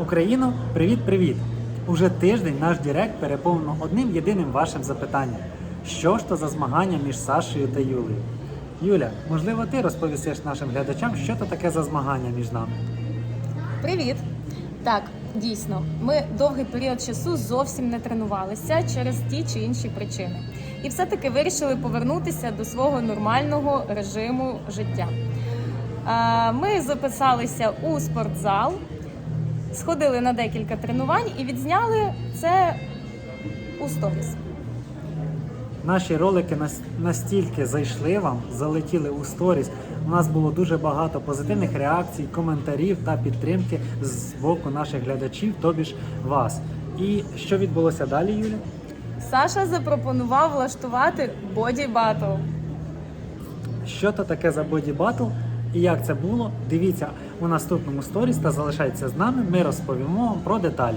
Україно, привіт-привіт! Уже тиждень наш Директ переповнено одним єдиним вашим запитанням. Що ж то за змагання між Сашею та Юлею? Юля, можливо, ти розповісиш нашим глядачам, що то таке за змагання між нами? Привіт! Так, дійсно, ми довгий період часу зовсім не тренувалися через ті чи інші причини. І все-таки вирішили повернутися до свого нормального режиму життя. Ми записалися у спортзал, сходили на декілька тренувань і відзняли це у сторіс. Наші ролики настільки зайшли вам, залетіли у сторіс. У нас було дуже багато позитивних реакцій, коментарів та підтримки з боку наших глядачів, тобі ж вас. І що відбулося далі, Юля? Саша запропонував влаштувати боді батл. Що то таке за боді батл і як це було? Дивіться у наступному сторіс та залишайтеся з нами. Ми розповімо вам про деталі.